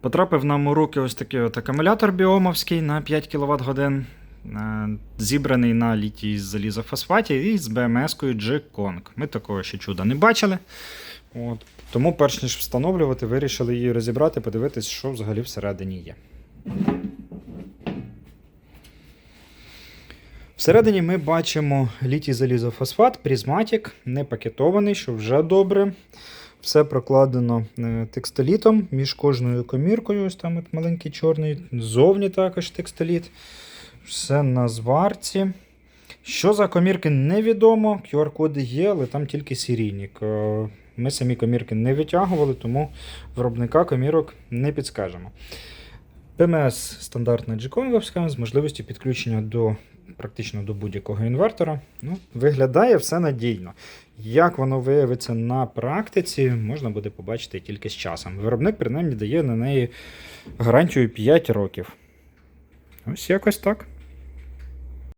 Потрапив нам у руки ось такий от акумулятор біомовський на 5 кВт годин, е, зібраний на літій залізофосфаті і з БМС-кою G-Kong. Ми такого ще чуда не бачили. От. Тому, перш ніж встановлювати, вирішили її розібрати, подивитись, що взагалі всередині є. Всередині ми бачимо літій залізофосфат, призматик, не пакетований, що вже добре. Все прокладено е, текстолітом між кожною коміркою. Ось там от маленький чорний. Ззовні також текстоліт. Все на зварці. Що за комірки невідомо. QR-коди є, але там тільки серійник. Е, Ми самі комірки не витягували, тому виробника комірок не підскажемо. ПМС стандартна джеконговська з можливістю підключення до практично до будь-якого інвертора. Ну, виглядає все надійно. Як воно виявиться на практиці, можна буде побачити тільки з часом. Виробник, принаймні, дає на неї гарантію 5 років. Ось якось так.